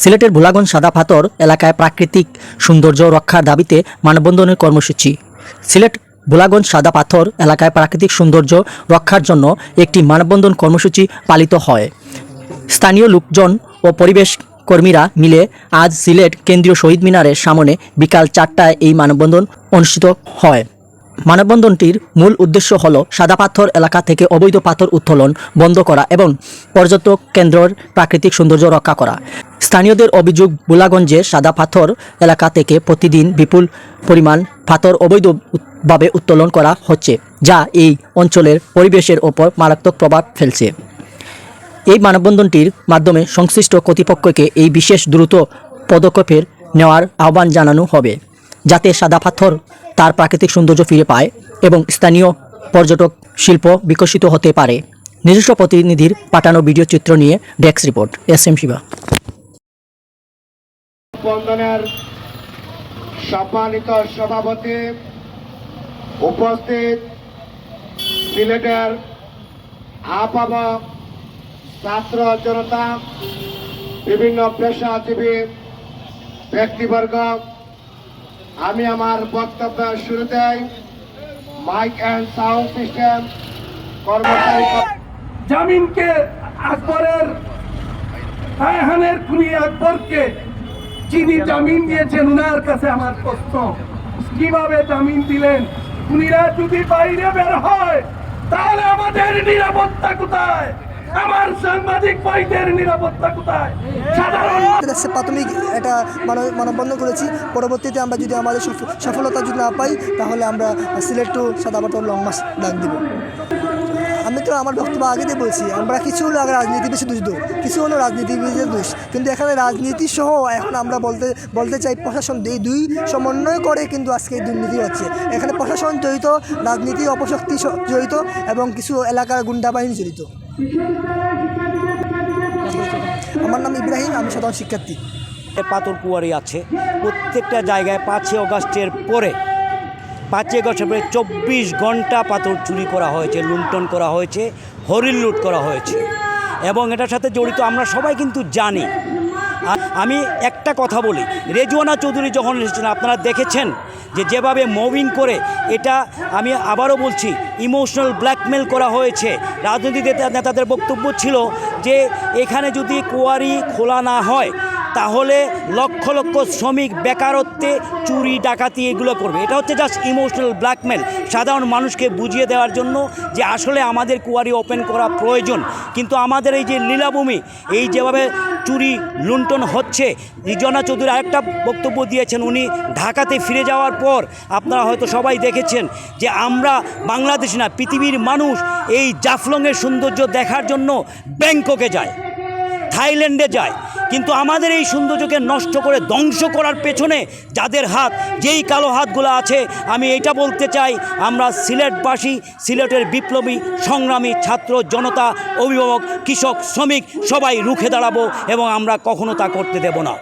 সিলেটের ভোলাগঞ্জ সাদা পাথর এলাকায় প্রাকৃতিক সৌন্দর্য রক্ষার দাবিতে মানববন্ধনের কর্মসূচি। সিলেট ভোলাগঞ্জ সাদা পাথর এলাকায় প্রাকৃতিক সৌন্দর্য রক্ষার জন্য একটি মানববন্ধন কর্মসূচি পালিত হয়। স্থানীয় লোকজন ও পরিবেশ কর্মীরা মিলে আজ সিলেট কেন্দ্রীয় শহীদ মিনারের সামনে বিকাল চারটায় এই মানববন্ধন অনুষ্ঠিত হয়। মানববন্ধনটির মূল উদ্দেশ্য হল সাদা পাথর এলাকা থেকে অবৈধ পাথর উত্তোলন বন্ধ করা এবং পর্যটক কেন্দ্রের প্রাকৃতিক সৌন্দর্য রক্ষা করা। স্থানীয়দের অভিযোগ, বুলাগঞ্জে সাদা পাথর এলাকা থেকে প্রতিদিন বিপুল পরিমাণ পাথর অবৈধভাবে উত্তোলন করা হচ্ছে, যা এই অঞ্চলের পরিবেশের ওপর মারাত্মক প্রভাব ফেলছে। এই মানববন্ধনটির মাধ্যমে সংশ্লিষ্ট কর্তৃপক্ষকে এই বিশেষ দ্রুত পদক্ষেপের নেওয়ার আহ্বান জানানো হবে, যাতে সাদা পাথর তার প্রাকৃতিক সৌন্দর্য ফিরে পায় এবং স্থানীয় পর্যটক, শিল্প বিকশিত হতে পারে। নিজস্ব প্রতিনিধির পাঠানো ভিডিও চিত্র নিয়ে desk report, S M Shiba. সম্মানিত সভাপতি উপস্থিত সিলেটের আপামক ছাত্র জনতা, বিভিন্ন পেশাজীবী, ব্যক্তিবর্গ আমি আমার বক্তব্যের শুরুতেই মাইক অ্যান্ড সাউন্ড সিস্টেম কর্মচারী জামিনকে আকবরের খুনি আকবরকে যিনি জামিন দিয়েছেন, উনার কাছে আমার জামিন দিলেন? যদি বাইরে বের হয়, তাহলে আমাদের নিরাপত্তা কোথায়? আমার সাংবাদিক ভাইদের নিরাপত্তা কোথায়? সাধারণ প্রাথমিক মানব মানববন্ধন করেছি। পরবর্তীতে আমরা যদি আমাদের সফলতা যদি না পাই, তাহলে আমরা সিলেট টু সাদাপাটর লং মাস ডাক দিব। আমি তো আমার বক্তব্য আগে দিয়ে বলছি, আমরা কিছু হলো আগে রাজনীতি বেশি দোষ কিছু হলো রাজনীতিবিদের দোষ। কিন্তু এখানে রাজনীতি সহ এখন আমরা বলতে বলতে চাই প্রশাসন এই দুই সমন্বয় করে কিন্তু আজকে দুর্নীতি হচ্ছে। এখানে প্রশাসন জড়িত, রাজনীতি অপশক্তি জড়িত এবং কিছু এলাকার গুন্ডা বাহিনী জড়িত। আমার নাম ইব্রাহিম, আমি সাধারণ শিক্ষার্থী। পাথর কুয়ারি আছে। প্রত্যেকটা জায়গায় পাঁচই অগাস্টের পরে, পাঁচই অগস্টের পরে চব্বিশ ঘণ্টা পাথর চুরি করা হয়েছে, লুণ্ঠন করা হয়েছে হরিল লুট করা হয়েছে। এবং এটার সাথে জড়িত আমরা সবাই কিন্তু জানি আমি একটা কথা বলি রেজুয়ানা চৌধুরী যখন এসেছিলেন আপনারা দেখেছেন যে যেভাবে মুভিং করে এটা আমি আবারও বলছি ইমোশনাল ব্ল্যাকমেল করা হয়েছে। রাজনীতিতে নেতাদের বক্তব্য ছিল যে এখানে যদি কোয়ারি খোলা না হয় তাহলে লক্ষ লক্ষ শ্রমিক বেকারত্বে চুরি, ডাকাতি এগুলো করবে। এটা হচ্ছে জাস্ট ইমোশনাল ব্ল্যাকমেল সাধারণ মানুষকে বুঝিয়ে দেওয়ার জন্য যে আসলে আমাদের কুয়ারি ওপেন করা প্রয়োজন। কিন্তু আমাদের এই যে লীলাভূমি, এই যেভাবে চুরি, লুণ্ঠন হচ্ছে রিজনা চৌধুরী আরেকটা বক্তব্য দিয়েছেন উনি, ঢাকাতে ফিরে যাওয়ার পর আপনারা হয়তো সবাই দেখেছেন যে আমরা বাংলাদেশ না, পৃথিবীর মানুষ এই জাফলংয়ের সৌন্দর্য দেখার জন্য ব্যাংককে যায়, থাইল্যান্ডে যায়। কিন্তু আমাদের এই সৌন্দর্যকে নষ্ট করে ধ্বংস করার পেছনে যাদের হাত, যেই কালো হাতগুলো আছে, আমি এটা বলতে চাই, আমরা সিলেটবাসী, সিলেটের বিপ্লবী, সংগ্রামী ছাত্র, জনতা, অভিভাবক, কৃষক, শ্রমিক, সবাই রুখে দাঁড়াবো এবং আমরা কখনো তা করতে দেব না।